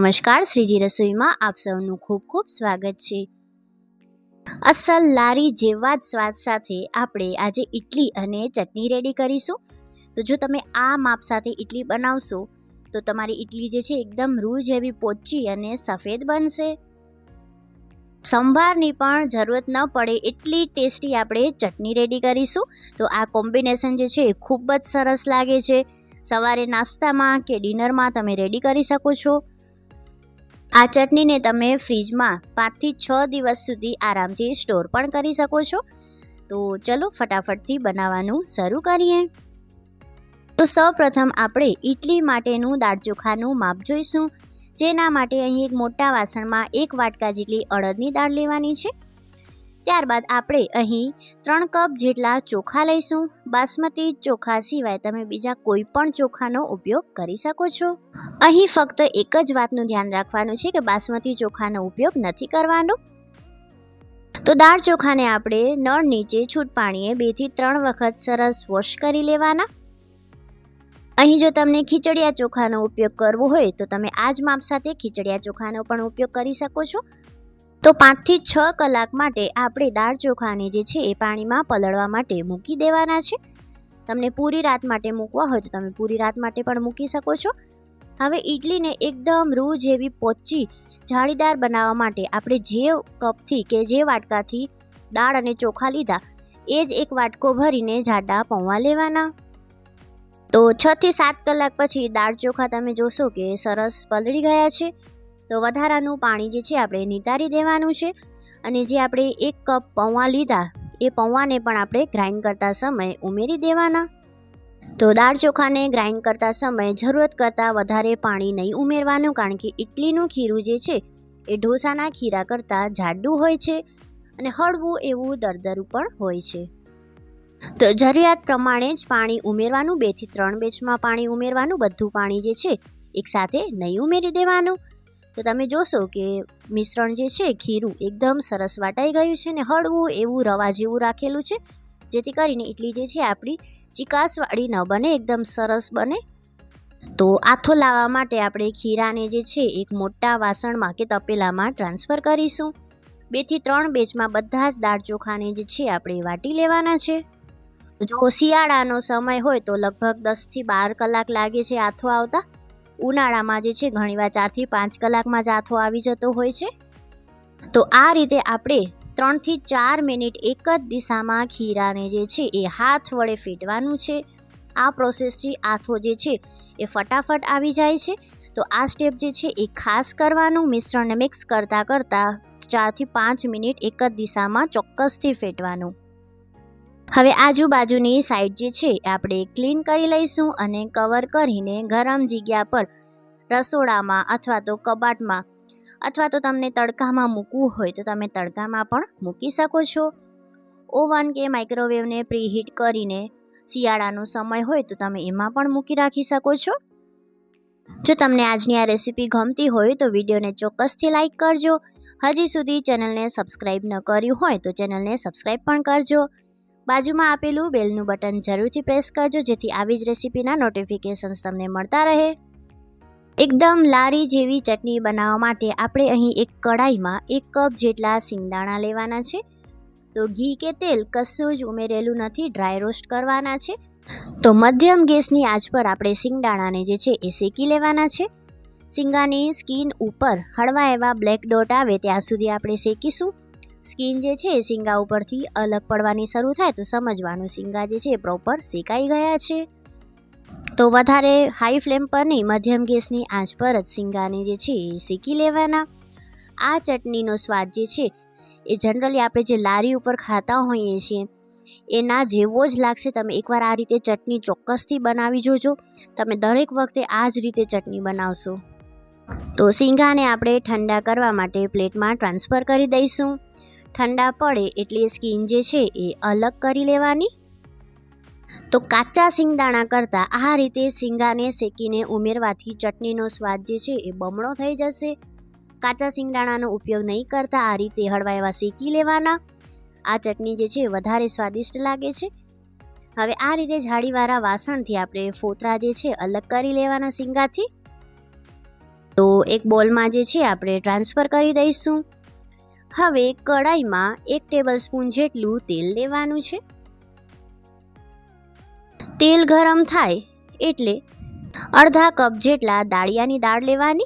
નમસ્કાર, શ્રીજી રસોઈમાં આપ સૌનું ખૂબ ખૂબ સ્વાગત છે. અસલ લારી જેવા જ સ્વાદ સાથે આપણે આજે ઇડલી અને ચટણી રેડી કરીશું. તો જો તમે આ માપ સાથે ઇડલી બનાવશો, તો તમારી ઇડલી જે છે એકદમ રૂ જેવી પોચી અને સફેદ બનશે. સંભારની પણ જરૂરત ન પડે એટલી ટેસ્ટી આપણે ચટણી રેડી કરીશું. તો આ કોમ્બિનેશન જે છે એ ખૂબ જ સરસ લાગે છે. સવારે નાસ્તામાં કે ડિનરમાં તમે રેડી કરી શકો છો. આ ચટણીને તમે ફ્રીજમાં પાંચથી છ દિવસ સુધી આરામથી સ્ટોર પણ કરી શકો છો. તો ચલો ફટાફટથી બનાવવાનું શરૂ કરીએ. તો સૌપ્રથમ આપણે ઇડલી માટેનું દાળ ચોખાનું માપ જોઈશું. જેના માટે અહીં એક મોટા વાસણમાં એક વાટકા જેટલી અડદની દાળ લેવાની છે. ત્યારબાદ આપણે અહીં ત્રણ કપ જેટલા ચોખા લઈશું. બાસમતી ચોખા સિવાય તમે બીજા કોઈ પણ ચોખાનો ઉપયોગ કરી શકો છો. અહીં ફક્ત એક જ વાતનું ધ્યાન રાખવાનું છે કે બાસમતી ચોખાનો ઉપયોગ નથી કરવાનો. તો દાળ ચોખાને આપણે નળ નીચે છૂટ પાણીએ બેથી ત્રણ વખત સરસ વોશ કરી લેવાના. અહીં જો તમને ખીચડિયા ચોખાનો ઉપયોગ કરવો હોય તો તમે આ જ માપ સાથે ખીચડિયા ચોખાનો પણ ઉપયોગ કરી શકો છો. તો પાંચથી છ કલાક માટે આપણે દાળ ચોખાને જે છે એ પાણીમાં પલળવા માટે મૂકી દેવાના છે. તમને પૂરી રાત માટે મૂકવા હોય તો તમે પૂરી રાત માટે પણ મૂકી શકો છો. હવે ઇડલીને એકદમ રૂ જેવી પોચી જાળીદાર બનાવવા માટે આપણે જે કપથી કે જે વાટકાથી દાળ અને ચોખા લીધા, એ જ એક વાટકો ભરીને જાડા પૌવા લેવાના. તો છથી સાત કલાક પછી દાળ ચોખા તમે જોશો કે સરસ પલળી ગયા છે. તો વધારાનું પાણી જે છે આપણે નિતારી દેવાનું છે. અને જે આપણે એક કપ પૌવા લીધા, એ પૌવાને પણ આપણે ગ્રાઇન્ડ કરતા સમય ઉમેરી દેવાના. તો દાળ ચોખાને ગ્રાઇન્ડ કરતા સમયે જરૂરત કરતાં વધારે પાણી નહીં ઉમેરવાનું, કારણ કે ઇડલીનું ખીરું જે છે, એ ઢોસાના ખીરા કરતાં જાડું હોય છે અને હળવું એવું દરદરું પણ હોય છે. તો જરૂરિયાત પ્રમાણે જ પાણી ઉમેરવાનું, બેથી ત્રણ બેચમાં પાણી ઉમેરવાનું, બધું પાણી જે છે એકસાથે નહીં ઉમેરી દેવાનું. તો તમે જોશો કે મિશ્રણ જે છે, ખીરું એકદમ સરસ વાટાઈ ગયું છે ને હળવું એવું રવા જેવું રાખેલું છે, જેથી કરીને ઇડલી જે છે, આપણી ચિકાસવાળી ન બને, એકદમ સરસ બને. તો આથો લાવવા માટે આપણે ખીરાને જે છે, એક મોટા વાસણમાં કે તપેલામાં ટ્રાન્સફર કરીશું. બેથી ત્રણ બેચમાં બધા જ દાળ ચોખાને જે છે, આપણે વાટી લેવાના છે. જો શિયાળાનો સમય હોય તો લગભગ દસથી બાર કલાક લાગે છે આથો આવતા. ઉનાળામાં જે છે, ઘણીવાર ચારથી પાંચ કલાકમાં જ આથો આવી જતો હોય છે. તો આ રીતે આપણે ત્રણથી ચાર મિનિટ એક જ દિશામાં ખીરાને જે છે, એ હાથ વડે ફેટવાનું છે. આ પ્રોસેસથી આથો જે છે, એ ફટાફટ આવી જાય છે. તો આ સ્ટેપ જે છે, એ ખાસ કરવાનું મિશ્રણને મિક્સ કરતાં કરતાં ચારથી પાંચ મિનિટ એક જ દિશામાં ચોક્કસથી ફેટવાનું. હવે આજુબાજુની સાઈડ જે છે આપણે ક્લીન કરી લઈશું અને કવર કરીને ગરમ જગ્યા પર રસોડામાં અથવા તો કબાટમાં અથવા તો તમને તડકામાં મૂકવું હોય તો તમે તડકામાં પણ મૂકી શકો છો. ઓવન કે માઇક્રોવેવને પ્રીહીટ કરીને શિયાળાનો સમય હોય તો તમે એમાં પણ મૂકી રાખી શકો છો. જો તમને આજની આ રેસીપી ગમતી હોય તો વિડીયોને ચોક્કસથી લાઇક કરજો. હજી સુધી ચેનલને સબસ્ક્રાઈબ ન કર્યું હોય તો ચેનલને સબસ્ક્રાઈબ પણ કરજો. બાજુમાં આપેલું બેલનું બટન જરૂરથી પ્રેસ કરજો, જેથી આવી જ રેસીપીના નોટિફિકેશન્સ તમને મળતા રહે. એકદમ લારી જેવી ચટણી બનાવવા માટે આપણે અહીં એક કઢાઈમાં એક કપ જેટલા સિંગદાણા લેવાના છે. તો ઘી કે તેલ કશું જ ઉમેરેલું નથી ડ્રાય રોસ્ટ કરવાના છે. તો મધ્યમ ગેસની આંચ પર આપણે સિંગદાણાને જે છે એ શેકી લેવાના છે. સિંગાની સ્કીન ઉપર હળવા એવા બ્લેક ડોટ આવે ત્યાં સુધી આપણે શેકીશું. સ્કીન જે છે સિંગા ઉપરથી અલગ પડવાની શરૂ થાય તો સમજવાનું સિંગા જે છે પ્રોપર શેકાઈ ગયા છે. તો વધારે હાઈ ફ્લેમ પર નહીં મધ્યમ ગેસની આંચ પર જ સિંગાને જે છે એ શેકી લેવાના. આ ચટણીનો સ્વાદ જે છે એ જનરલી આપણે જે લારી ઉપર ખાતા હોઈએ છીએ, એના જેવો જ લાગશે. તમે એકવાર આ રીતે ચટણી ચોક્કસથી બનાવી જોજો. તમે દરેક વખતે આ જ રીતે ચટણી બનાવશો. તો સિંગાને આપણે ઠંડા કરવા માટે પ્લેટમાં ટ્રાન્સફર કરી દઈશું. ઠંડા પડે એટલે સ્કીન જે છે એ અલગ કરી લેવાની. તો કાચા સિંગદાણા કરતાં આ રીતે સિંગાને શેકીને ઉમેરવાથી ચટણીનો સ્વાદ જે છે એ બમણો થઈ જશે. કાચા સિંગદાણાનો ઉપયોગ નહીં કરતા આ રીતે હળવા એવા શેકી લેવાના. આ ચટણી જે છે વધારે સ્વાદિષ્ટ લાગે છે. હવે આ રીતે જાળીવાળા વાસણથી આપણે ફોતરા જે છે અલગ કરી લેવાના સિંગાથી તો એક બોલમાં જે છે આપણે ટ્રાન્સફર કરી દઈશું. હવે કડાઈમાં એક ટેબલ સ્પૂન જેટલું તેલ લેવાનું છે. તેલ ગરમ થાય એટલે અડધા કપ જેટલા દાળિયાની દાળ લેવાની.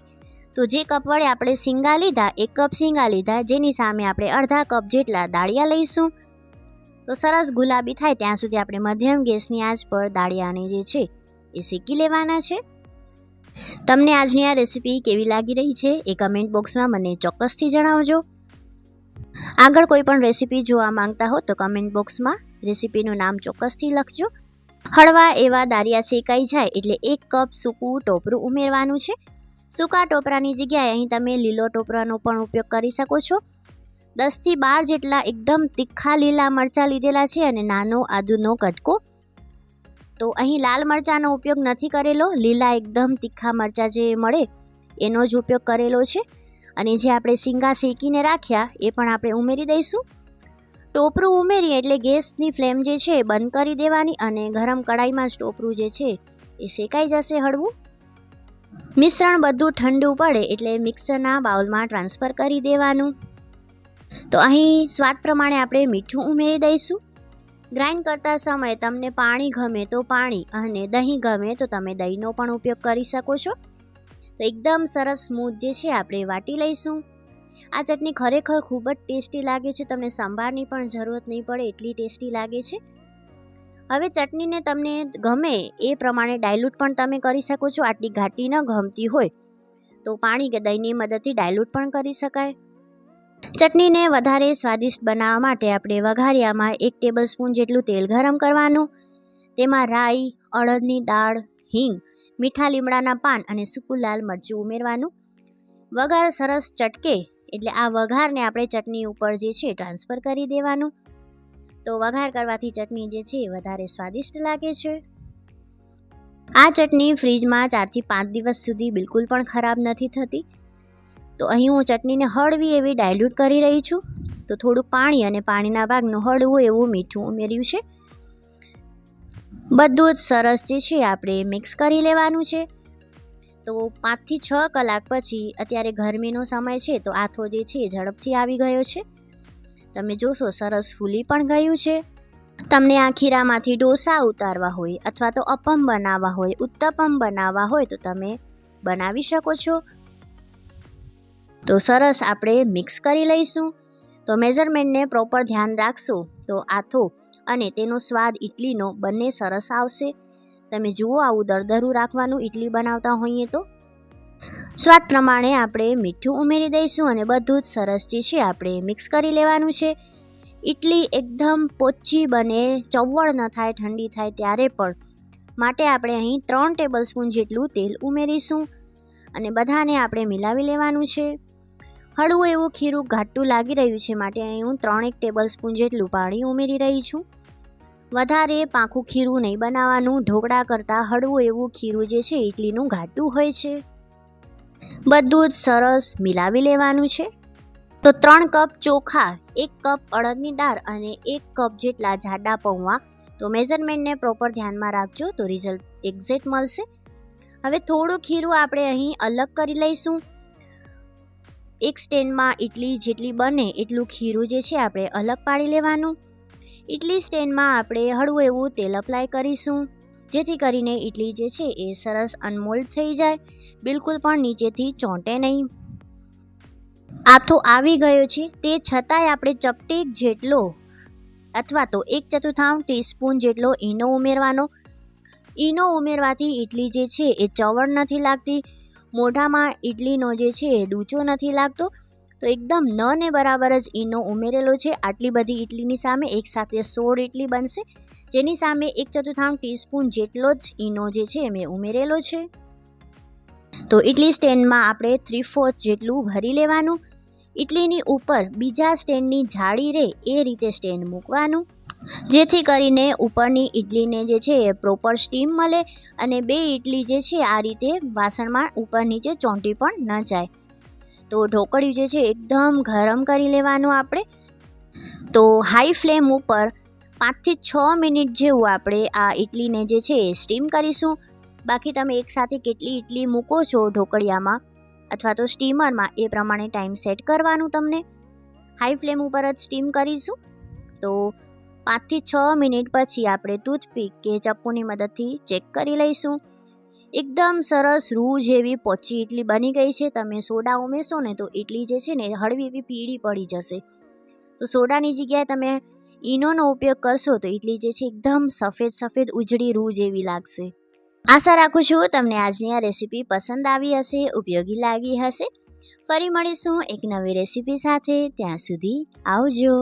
તો જે કપ વડે આપણે શીંગા લીધા, એક કપ શીંગા લીધા, જેની સામે આપણે અડધા કપ જેટલા દાળિયા લઈશું. તો સરસ ગુલાબી થાય ત્યાં સુધી આપણે મધ્યમ ગેસની આંચ પર દાળિયાને જે છે એ શેકી લેવાના છે. તમને આજની આ રેસીપી કેવી લાગી રહી છે એ કમેન્ટ બોક્સમાં મને ચોક્કસથી જણાવજો. આગળ કોઈ પણ રેસીપી જોવા માંગતા હો તો કમેન્ટ બોક્સમાં રેસીપીનું નામ ચોક્કસથી લખજો. હળવા એવા દારિયા શેકાઈ જાય એટલે એક કપ સૂકું ટોપરું ઉમેરવાનું છે. સૂકા ટોપરાની જગ્યાએ અહીં તમે લીલો ટોપરાનો પણ ઉપયોગ કરી શકો છો. દસથી બાર જેટલા એકદમ તીખા લીલા મરચાં લીધેલા છે અને નાનો આદુનો કટકો. તો અહીં લાલ મરચાંનો ઉપયોગ નથી કરેલો. લીલા એકદમ તીખા મરચાં જે મળે એનો જ ઉપયોગ કરેલો છે. અને જે આપણે શીંગા શેકીને રાખ્યા, એ પણ આપણે ઉમેરી દઈશું. ટોપરું ઉમેરી એટલે ગેસની ફ્લેમ જે છે એ બંધ કરી દેવાની અને ગરમ કડાઈમાં જ ટોપરું જે છે એ શેકાઈ જશે હળવું. મિશ્રણ બધું ઠંડુ પડે એટલે મિક્સરના બાઉલમાં ટ્રાન્સફર કરી દેવાનું. તો અહીં સ્વાદ પ્રમાણે આપણે મીઠું ઉમેરી દઈશું. ગ્રાઇન્ડ કરતા સમયે તમને પાણી ગમે તો પાણી અને દહીં ગમે તો તમે દહીંનો પણ ઉપયોગ કરી શકો છો. તો એકદમ સરસ સ્મૂથ જે છે, આપણે વાટી લઈશું. આ ચટણી ખરેખર ખૂબ જ ટેસ્ટી લાગે છે, તમને સંભારની પણ જરૂરત નહીં પડે એટલી ટેસ્ટી લાગે છે. હવે ચટણીને તમને ગમે એ પ્રમાણે ડાયલ્યુટ પણ તમે કરી શકો છો, આટલી ઘાટી ન ગમતી હોય. તો પાણી કે દહીંની મદદથી ડાયલ્યુટ પણ કરી શકાય. ચટણીને વધારે સ્વાદિષ્ટ બનાવવા માટે આપણે વઘારિયામાં એક ટેબલ સ્પૂન જેટલું તેલ ગરમ કરવાનું. તેમાં રાઈ, અડદની દાળ, હિંગ મીઠા લીમડાના પાન અને સૂકું લાલ મરચું ઉમેરવાનું. વઘાર સરસ ચટકે, એટલે આ વઘારને આપણે ચટણી ઉપર જે છે ટ્રાન્સફર કરી દેવાનું. તો વઘાર કરવાથી ચટણી જે છે વધારે સ્વાદિષ્ટ લાગે છે. આ ચટણી ફ્રીજમાં ચારથી પાંચ દિવસ સુધી બિલકુલ પણ ખરાબ નથી થતી. તો અહીં હું ચટણીને હળવી એવી ડાયલ્યુટ કરી રહી છું. તો થોડું પાણી અને પાણીના ભાગનું હળવું એવું મીઠું ઉમેર્યું છે. બધું જ સરસ જે છે આપણે મિક્સ કરી લેવાનું છે. તો પાંચથી છ કલાક પછી અત્યારે ગરમીનો સમય છે તો આથો જે છે ઝડપથી આવી ગયો છે. તમે જોશો સરસ ફૂલી પણ ગયું છે. તમને આ ખીરામાંથી ડોસા ઉતારવા હોય અથવા તો અપમ બનાવવા હોય, ઉત્તપમ બનાવવા હોય તો તમે બનાવી શકો છો. તો સરસ આપણે મિક્સ કરી લઈશું. તો મેઝરમેન્ટને પ્રોપર ધ્યાન રાખશો તો આથો અને તેનો સ્વાદ ઇડલીનો બંને સરસ આવશે. તમે જુઓ, આવું દરદરું રાખવાનું ઇડલી બનાવતા હોઈએ તો. સ્વાદ પ્રમાણે આપણે મીઠું ઉમેરી દઈશું અને બધું જ સરસ જે છે આપણે મિક્સ કરી લેવાનું છે. ઇડલી એકદમ પોચી બને ચવળ ન થાય, ઠંડી થાય ત્યારે પણ. માટે આપણે અહીં ત્રણ ટેબલ સ્પૂન જેટલું તેલ ઉમેરીશું અને બધાને આપણે મિલાવી લેવાનું છે. હળવું એવું ખીરું ઘાટું લાગી રહ્યું છે માટે અહીં હું ત્રણેક ટેબલ સ્પૂન જેટલું પાણી ઉમેરી રહી છું. વધારે પાખું ખીરું નહીં બનાવવાનું, ઢોકળા કરતાં હળવું એવું ખીરું જે છે ઇડલીનું ઘાટું હોય છે. બધું જ સરસ મિલાવી લેવાનું છે. તો ત્રણ કપ ચોખા, એક કપ અડદની દાળ અને એક કપ જેટલા જાડા પૌવા તો મેઝરમેન્ટને પ્રોપર ધ્યાનમાં રાખજો તો રિઝલ્ટ એક્ઝેક્ટ મળશે. હવે થોડું ખીરું આપણે અહીં અલગ કરી લઈશું. એક સ્ટેન્ડમાં ઇડલી જેટલી બને એટલું ખીરું જે છે આપણે અલગ પાડી લેવાનું. ઇડલી સ્ટેન્ડમાં આપણે હળવું એવું તેલ અપ્લાય કરીશું. જેથી કરીને ઇડલી જે છે એ સરસ અનમોલ્ડ થઈ જાય, બિલકુલ પણ નીચેથી ચોંટે નહીં. આથો આવી ગયો છે, તે છતાંય આપણે ચપટીક જેટલો અથવા તો એક ચતુર્થાંશ ટીસ્પૂન જેટલો ઈનો ઉમેરવાનો. ઈનો ઉમેરવાથી ઇડલી જે છે એ ચવડ નથી લાગતી મોઢામાં ઇડલીનો જે છે ડૂચો નથી લાગતો, તો એકદમ ન ને બરાબર જ ઈનો ઉમેરેલો છે. આટલી બધી ઇડલીની સામે એકસાથે સોળ ઇડલી બનશે, જેની સામે એક ચતુર્થાંશ ટીસ્પૂન જેટલો જ ઈનો જે છે મેં ઉમેરેલો છે. તો ઇડલી સ્ટેન્ડમાં આપણે થ્રી ફોર્થ જેટલું ભરી લેવાનું. ઇડલીની ઉપર બીજા સ્ટેન્ડની જાળી રહે એ રીતે સ્ટેન્ડ મૂકવાનું. જેથી કરીને ઉપરની ઇડલીને જે છે એ પ્રોપર સ્ટીમ મળે અને બે ઇડલી જે છે આ રીતે વાસણમાં ઉપર નીચે ચોંટી પણ ન જાય. તો ઢોકળિયું જે છે એકદમ ગરમ કરી લેવાનું આપણે. તો હાઈ ફ્લેમ ઉપર પાંચથી છ મિનિટ જેવું આપણે આ ઇડલીને જે છે એ સ્ટીમ કરીશું. બાકી તમે એકસાથે કેટલી ઇડલી મૂકો છો ઢોકળિયામાં અથવા તો સ્ટીમરમાં એ પ્રમાણે ટાઈમ સેટ કરવાનું તમને. હાઈ ફ્લેમ ઉપર જ સ્ટીમ કરીશું. તો પાંચથી છ મિનિટ પછી આપણે ટૂથપીક કે ચપ્પુની મદદથી ચેક કરી લઈશું. એકદમ સરસ રૂ જેવી પોચી ઇડલી બની ગઈ છે. તમે સોડા ઉમેરશો ને તો ઇડલી જે છે ને હળવી એવી પીળી પડી જશે. તો સોડાની જગ્યાએ તમે ઈનોનો ઉપયોગ કરશો તો ઇડલી જે છે એકદમ સફેદ સફેદ ઉજળી રૂ જેવી લાગશે. આશા રાખું છું તમને આજની આ રેસીપી પસંદ આવી હશે, ઉપયોગી લાગી હશે. ફરી મળીશું એક નવી રેસીપી સાથે. ત્યાં સુધી આવજો.